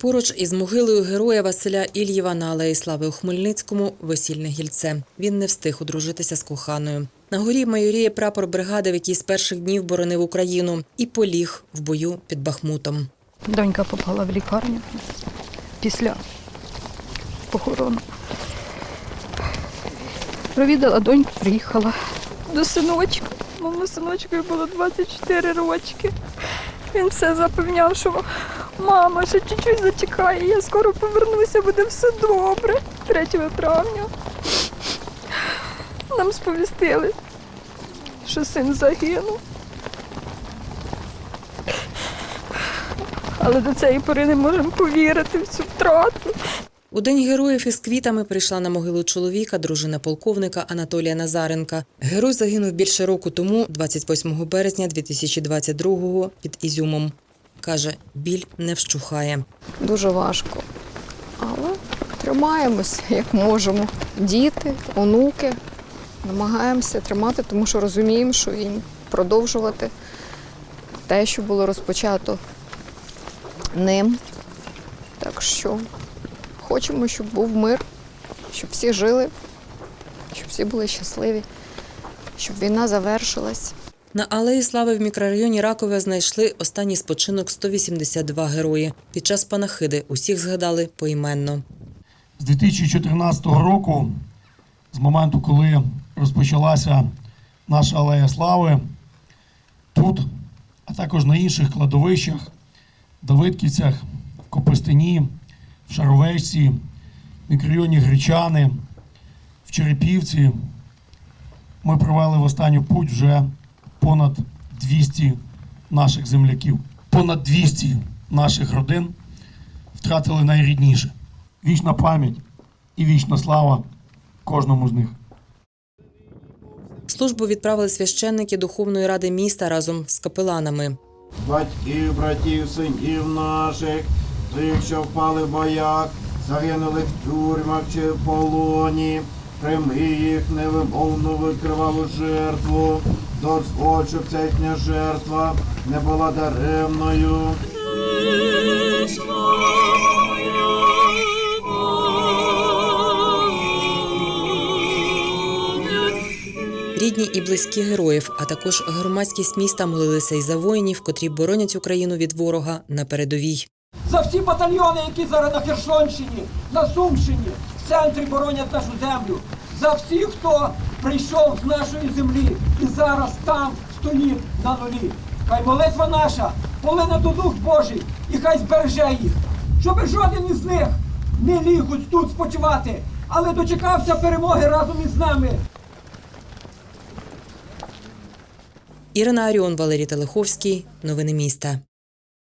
Поруч із могилою героя Василя Ільєва на алеї Слави у Хмельницькому весільне гільце. Він не встиг одружитися з коханою. На горі майоріє прапор бригади, в якій з перших днів боронив Україну, і поліг в бою під Бахмутом. Донька попала в лікарню після похорону. Провідала доньку, приїхала до синочка. Моєму синочкові було 24 рочки. Він все запевняв, що мама ще чуть-чуть зачекає, я скоро повернуся, буде все добре. 3 травня нам сповістили, що син загинув. Але до цієї пори не можемо повірити в цю втрату. У день героїв із квітами прийшла на могилу чоловіка, дружина полковника Анатолія Назаренка. Герой загинув більше року тому, 28 березня 2022-го, під Ізюмом. Каже, біль не вщухає. дуже важко. Але тримаємось як можемо. Діти, онуки, намагаємося тримати, тому що розуміємо, що і продовжувати те, що було розпочато ним. Так що хочемо, щоб був мир, щоб всі жили, щоб всі були щасливі, щоб війна завершилась. На алеї Слави в мікрорайоні Ракове знайшли останній спочинок 182 герої. Під час панахиди усіх згадали поіменно. з 2014 року, з моменту, коли розпочалася наша алея слави, тут, а також на інших кладовищах, Давидківцях, Копистині, в Шаровечці, в мікрорайоні Гречани, в Черепівці, ми провели в останню путь вже понад 200 наших земляків. Понад 200 наших родин втратили найрідніше. Вічна пам'ять і вічна слава кожному з них. Службу відправили священники Духовної ради міста разом з капеланами. батьків, братів, синів наших, тих, що впали в боях, загинули в тюрмах чи в полоні, прийми їх невимовну викривалу жертву, дозволь, щоб ця їхня жертва не була даремною. Рідні і близькі героїв, а також громадськість міста молилися й за воїнів, котрі боронять Україну від ворога на передовій. за всі батальйони, які зараз на Херсонщині, на Сумщині, в центрі боронять нашу землю, за всіх, хто прийшов з нашої землі і зараз там стоїть на нулі. Хай молитва наша полине до дух Божий і хай збереже їх, щоб жоден із них не ліг тут спочивати, але дочекався перемоги разом із нами. Ірина Аріон, Валерій Телеховський. Новини міста.